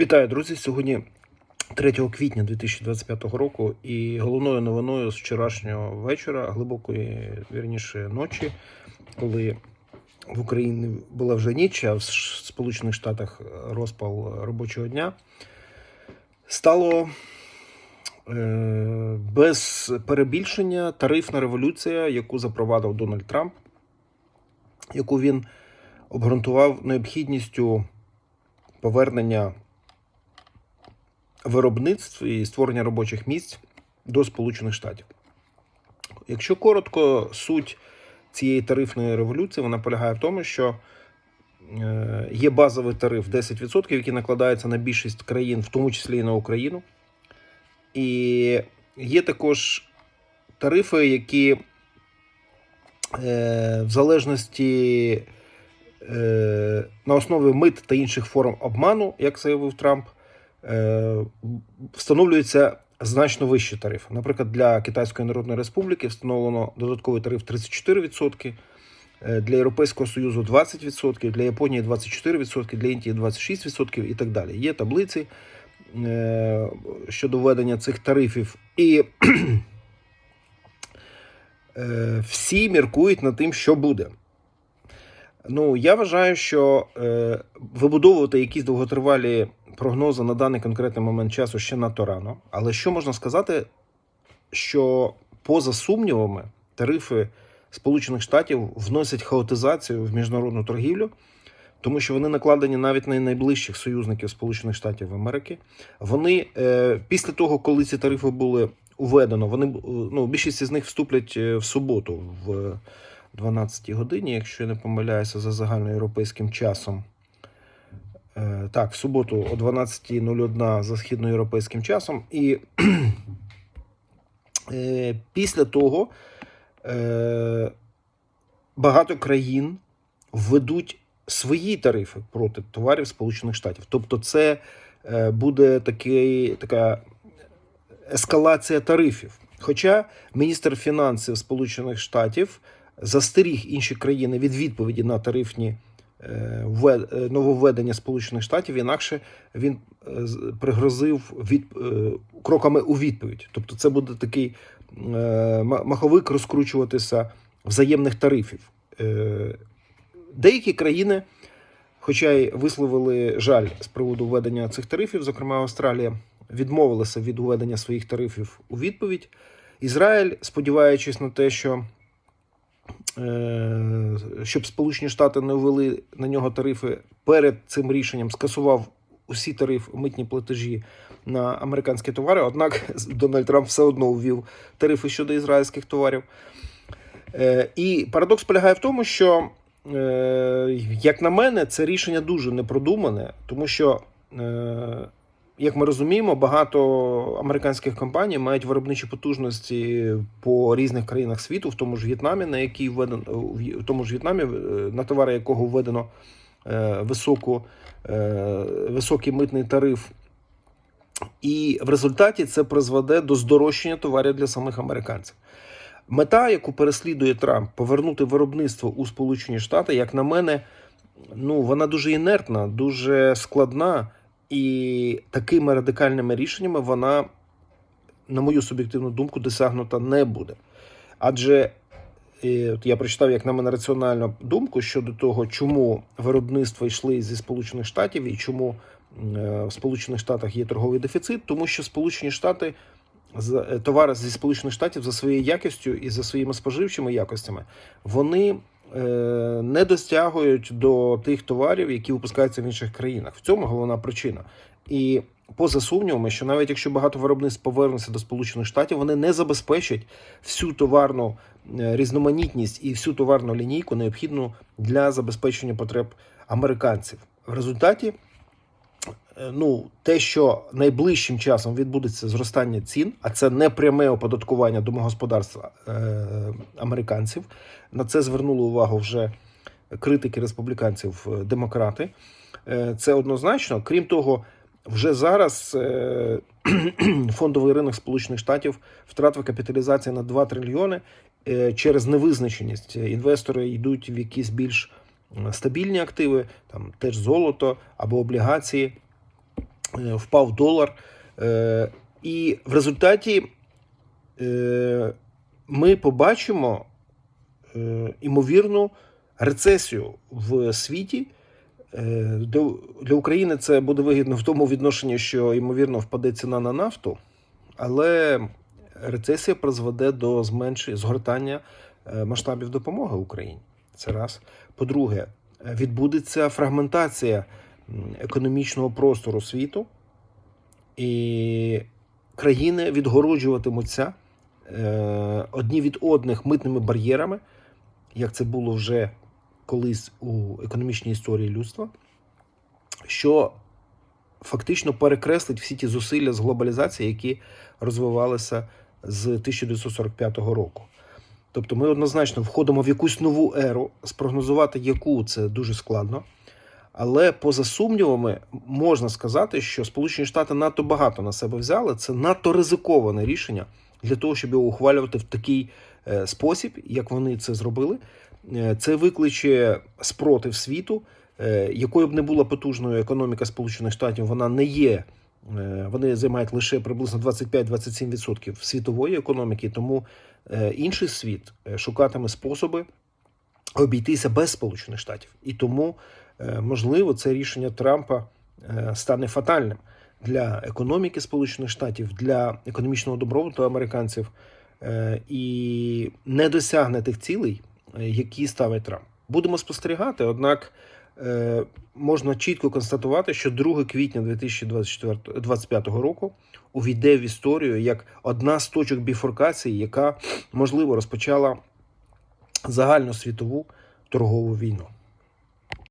Вітаю, друзі! Сьогодні 3 квітня 2025 року, і головною новиною з вчорашнього вечора, глибокої вірніше ночі, коли в Україні була вже ніч, а в Сполучених Штатах розпал робочого дня, стало е, без перебільшення тарифна революція, яку запровадив Дональд Трамп, яку він обґрунтував необхідністю повернення виробництв і створення робочих місць до Сполучених Штатів. Якщо коротко, суть цієї тарифної революції вона полягає в тому, що е, є базовий тариф 10%, який накладається на більшість країн, в тому числі і на Україну. І є також тарифи, які е, в залежності е, на основі мит та інших форм обману, як заявив Трамп, е, встановлюються значно вищі тарифи. Наприклад, для Китайської Народної Республіки встановлено додатковий тариф 34%, е, для Європейського Союзу 20%, для Японії 24%, для Індії 26% і так далі. Є таблиці е, щодо введення цих тарифів. І всі міркують над тим, що буде. Ну, я вважаю, що вибудовувати якісь довготривалі прогнози на даний конкретний момент часу ще надто рано. Але що можна сказати, що поза сумнівами тарифи Сполучених Штатів вносять хаотизацію в міжнародну торгівлю, тому що вони накладені навіть на найближчих союзників Сполучених Штатів Америки. Вони е, після того, коли ці тарифи були введено, вони е, ну, більшість з них вступлять е, в суботу в 12 годині, якщо я не помиляюся, за загальноєвропейським часом. Е, Так, в суботу о 12.01 за східноєвропейським часом. І е, після того е, багато країн введуть свої тарифи проти товарів Сполучених Штатів. Тобто, це буде такий, така ескалація тарифів. Хоча міністр фінансів Сполучених Штатів застеріг інші країни від відповіді на тарифні нововведення Сполучених Штатів, інакше він е, пригрозив від, е, кроками у відповідь. Тобто, це буде такий е, маховик розкручуватися взаємних тарифів. Е, Деякі країни, хоча й висловили жаль з приводу введення цих тарифів, зокрема Австралія, відмовилася від введення своїх тарифів у відповідь. Ізраїль, сподіваючись на те, що е, щоб Сполучені Штати не ввели на нього тарифи перед цим рішенням, скасував усі тарифи, митні платежі на американські товари. Однак Дональд Трамп все одно ввів тарифи щодо ізраїльських товарів. Е, І парадокс полягає в тому, що, е, як на мене, це рішення дуже непродумане, тому що, е, як ми розуміємо, багато американських компаній мають виробничі потужності по різних країнах світу, в тому ж В'єтнамі, на який введено в тому ж В'єтнамі, е, на товари якого введено е, високу, е, високий митний тариф. І в результаті це призведе до здорожчання товарів для самих американців. Мета, яку переслідує Трамп, повернути виробництво у Сполучені Штати, як на мене, ну вона дуже інертна, дуже складна, і такими радикальними рішеннями вона, на мою суб'єктивну думку, досягнута не буде. Адже е, я прочитав, як на мене, раціональну думку щодо того, чому виробництва йшли зі Сполучених Штатів і чому е, в Сполучених Штатах є торговий дефіцит, тому що Сполучені Штати е, товари зі Сполучених Штатів за своєю якістю і за своїми споживчими якостями, вони не достягують до тих товарів, які випускаються в інших країнах. В цьому головна причина. І поза сумнівами, що навіть якщо багато виробництв повернеться до Сполучених Штатів, вони не забезпечать всю товарну е, різноманітність і всю товарну лінійку, необхідну для забезпечення потреб американців. В результаті Е, ну, те, що найближчим часом відбудеться зростання цін, а це не пряме оподаткування домогосподарства е, американців. На це звернули увагу вже критики республіканців, е, демократи. Е, це однозначно. Крім того, вже зараз е, фондовий ринок Сполучених Штатів втратив капіталізацію на 2 трильйони е, через невизначеність. Інвестори йдуть в якісь більш стабільні активи, там теж золото або облігації. е, впав долар. Е, І в результаті е, ми побачимо імовірну рецесію в світі. Для України це буде вигідно в тому відношенні, що ймовірно впаде ціна на нафту, але рецесія призведе до зменшення згортання масштабів допомоги Україні. Це раз. По-друге, відбудеться фрагментація економічного простору світу, і країни відгороджуватимуться е, одні від одних митними бар'єрами, як це було вже колись у економічній історії людства, що фактично перекреслить всі ті зусилля з глобалізації, які розвивалися з 1945 року. Тобто ми однозначно входимо в якусь нову еру, спрогнозувати яку це дуже складно. Але поза сумнівами можна сказати, що Сполучені Штати надто багато на себе взяли. Це надто ризиковане рішення для того, щоб його ухвалювати в такий е, спосіб, як вони це зробили. Е, Це викличе спротив світу, е, якою б не була потужною економіка Сполучених Штатів, вона не є. Е, Вони займають лише приблизно 25-27% світової економіки, тому е, інший світ е, шукатиме способи обійтися без Сполучених Штатів. І тому, можливо, це рішення Трампа стане фатальним для економіки Сполучених Штатів, для економічного добробуту американців і не досягне тих цілей, які ставить Трамп. Будемо спостерігати, однак можна чітко констатувати, що 2 квітня 2025 року увійде в історію як одна з точок біфоркації, яка можливо розпочала загальносвітову торгову війну.